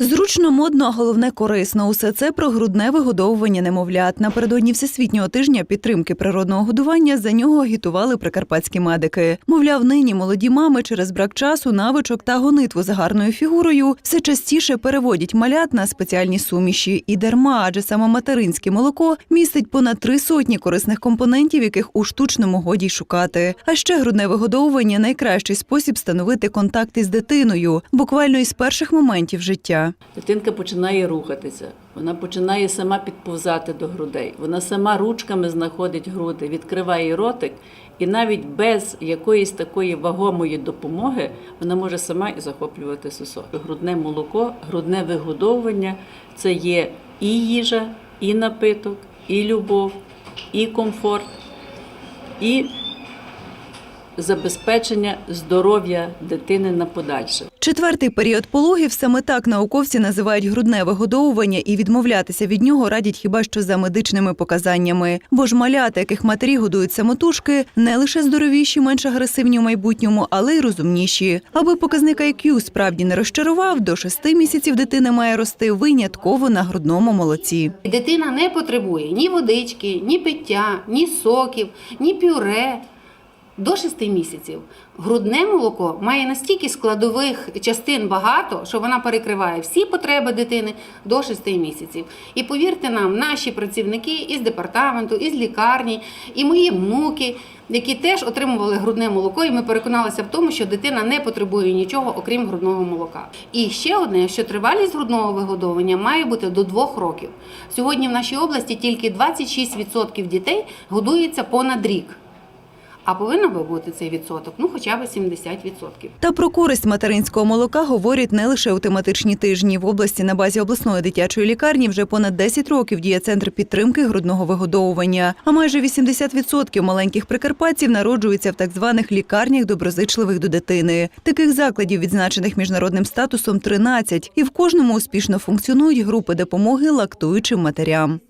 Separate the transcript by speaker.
Speaker 1: Зручно, модно, а головне корисно. Усе це про грудне вигодовування немовлят. Напередодні всесвітнього тижня підтримки природного годування за нього агітували прикарпатські медики. Мовляв, нині молоді мами через брак часу, навичок та гонитву за гарною фігурою все частіше переводять малят на спеціальні суміші. І дарма, адже саме материнське молоко містить понад три сотні корисних компонентів, яких у штучному годі й шукати. А ще грудне вигодовування найкращий спосіб встановити контакт із дитиною, буквально із перших моментів життя.
Speaker 2: Дитинка починає рухатися, вона починає сама підповзати до грудей. Вона сама ручками знаходить груди, відкриває ротик, і навіть без якоїсь такої вагомої допомоги вона може сама і захоплювати сосок. Грудне молоко, грудне вигодовування це є і їжа, і напиток, і любов, і комфорт, і забезпечення здоров'я дитини на подальше.
Speaker 1: Четвертий період пологів саме так науковці називають грудне вигодовування і відмовлятися від нього радять хіба що за медичними показаннями. Бо ж малята, яких матері годують самотужки, не лише здоровіші, менш агресивні в майбутньому, але й розумніші. Аби показник IQ справді не розчарував, до шести місяців дитина має рости винятково на грудному молоці.
Speaker 3: Дитина не потребує ні водички, ні пиття, ні соків, ні пюре. До 6 місяців грудне молоко має настільки складових частин багато, що вона перекриває всі потреби дитини до 6 місяців. І повірте нам, наші працівники із департаменту, із лікарні, і мої внуки, які теж отримували грудне молоко, і ми переконалися в тому, що дитина не потребує нічого, окрім грудного молока. І ще одне, що тривалість грудного вигодовування має бути до 2 років. Сьогодні в нашій області тільки 26% дітей годується понад рік. А повинно би бути цей відсоток, ну хоча б 70%.
Speaker 1: Та про користь материнського молока говорять не лише у тематичні тижні. В області на базі обласної дитячої лікарні вже понад 10 років діє центр підтримки грудного вигодовування. А майже 80% маленьких прикарпатців народжуються в так званих лікарнях доброзичливих до дитини. Таких закладів, відзначених міжнародним статусом, 13, і в кожному успішно функціонують групи допомоги лактуючим матерям.